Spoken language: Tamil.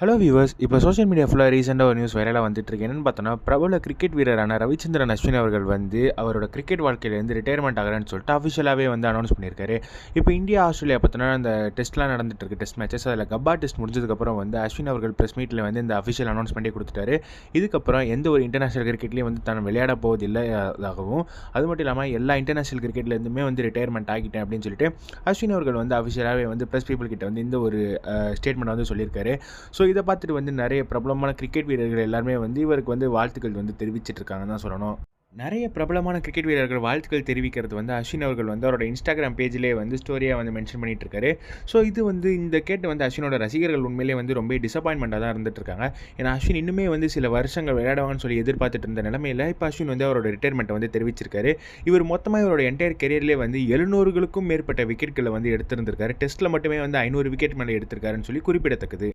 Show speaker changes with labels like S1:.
S1: ஹலோ வியூவர்ஸ் இப்போ சோஷியல் மீடியா ஃபுல்லாக ரீசெண்டாக ஒரு நியூஸ் வைரலாக வந்துட்டு இருக்கு என்னன்னு பார்த்தோன்னா பிரபல கிரிக்கெட் வீரரான ரவிச்சந்திரன் அஸ்வின் அவர்கள் வந்து அவரோட கிரிக்கெட் வாழ்க்கையிலேருந்து ரிட்டையர்மெண்ட் ஆகிறேன்னு சொல்லிட்டு அஃபிஷியலாகவே வந்து அனௌன்ஸ் பண்ணியிருக்காரு. இப்போ இந்தியா ஆஸ்திரேலியா பார்த்தோன்னா அந்த டெஸ்ட்லாம் நடந்துட்டு இருக்கு டெஸ்ட் மேட்சஸ் அதில் கப்பா டெஸ்ட் முடிஞ்சதுக்கப்புறம் வந்து அஸ்வின் அவர்கள் ப்ரெஸ் மீட்டில் வந்து இந்த அஃபிஷியல் பண்ணி கொடுத்துட்டாரு. இதுக்கப்புறம் எந்த ஒரு இன்டர்நேஷனல் கிரிக்கெட்லேயும் வந்து தான் விளையாட போவதில்லை அதாகவும். அது மட்டும் இல்லாமல் எல்லா இன்டர்நேஷனல் கிரிக்கெட்லேருந்துமே வந்து ரிட்டையர்மெண்ட் ஆகிட்டேன் அப்படின்னு சொல்லிட்டு அஸ்வின் அவர்கள் வந்து அஃபிஷியலாகவே வந்து ப்ரெஸ் பீப்புள் கிட்ட வந்து இந்த ஒரு ஸ்டேட்மெண்ட் வந்து சொல்லியிருக்காரு. ஸோ ஸோ இதை பார்த்துட்டு வந்து நிறைய பிரபலமான கிரிக்கெட் வீரர்கள் எல்லாருமே வந்து இவருக்கு வந்து வாழ்த்துக்கள் வந்து தெரிவிச்சிட்டு இருக்காங்கன்னு தான் சொல்லணும். நிறைய பிரபலமான கிரிக்கெட் வீரர்கள் வாழ்த்துக்கள் தெரிவிக்கிறது வந்து அஸ்வின் அவர்கள் வந்து அவரோட இன்ஸ்டாகிராம் பேஜ்லேயே வந்து ஸ்டோரியாக வந்து மென்ஷன் பண்ணிட்டு இருக்காரு ஸோ இது வந்து இந்த கேட்டு வந்து அஸ்வினோட ரசிகர்கள் உண்மையிலே வந்து ரொம்ப டிசப்பாயின்மெண்ட்டாக தான் இருந்துட்டு இருக்காங்க. ஏன்னா அஸ்வின் இன்னுமே வந்து சில வருஷங்கள் விளையாடுவாங்கன்னு சொல்லி எதிர்பார்த்துட்டு இருந்த நிலமையில் இப்போ அஸ்வின் வந்து அவரோட ரிட்டையர்மெண்ட்டை வந்து தெரிவிச்சிருக்காரு. இவர் மொத்தமாக இவரோட என்டையர் கெரியர்லேயே வந்து எழுநூறுகளுக்கும் மேற்பட்ட விக்கெட்களை வந்து எடுத்திருந்திருக்காரு. டெஸ்ட்டில் மட்டுமே வந்து ஐநூறு விக்கெட் மேலே எடுத்திருக்காருன்னு சொல்லி குறிப்பிடத்தக்கது.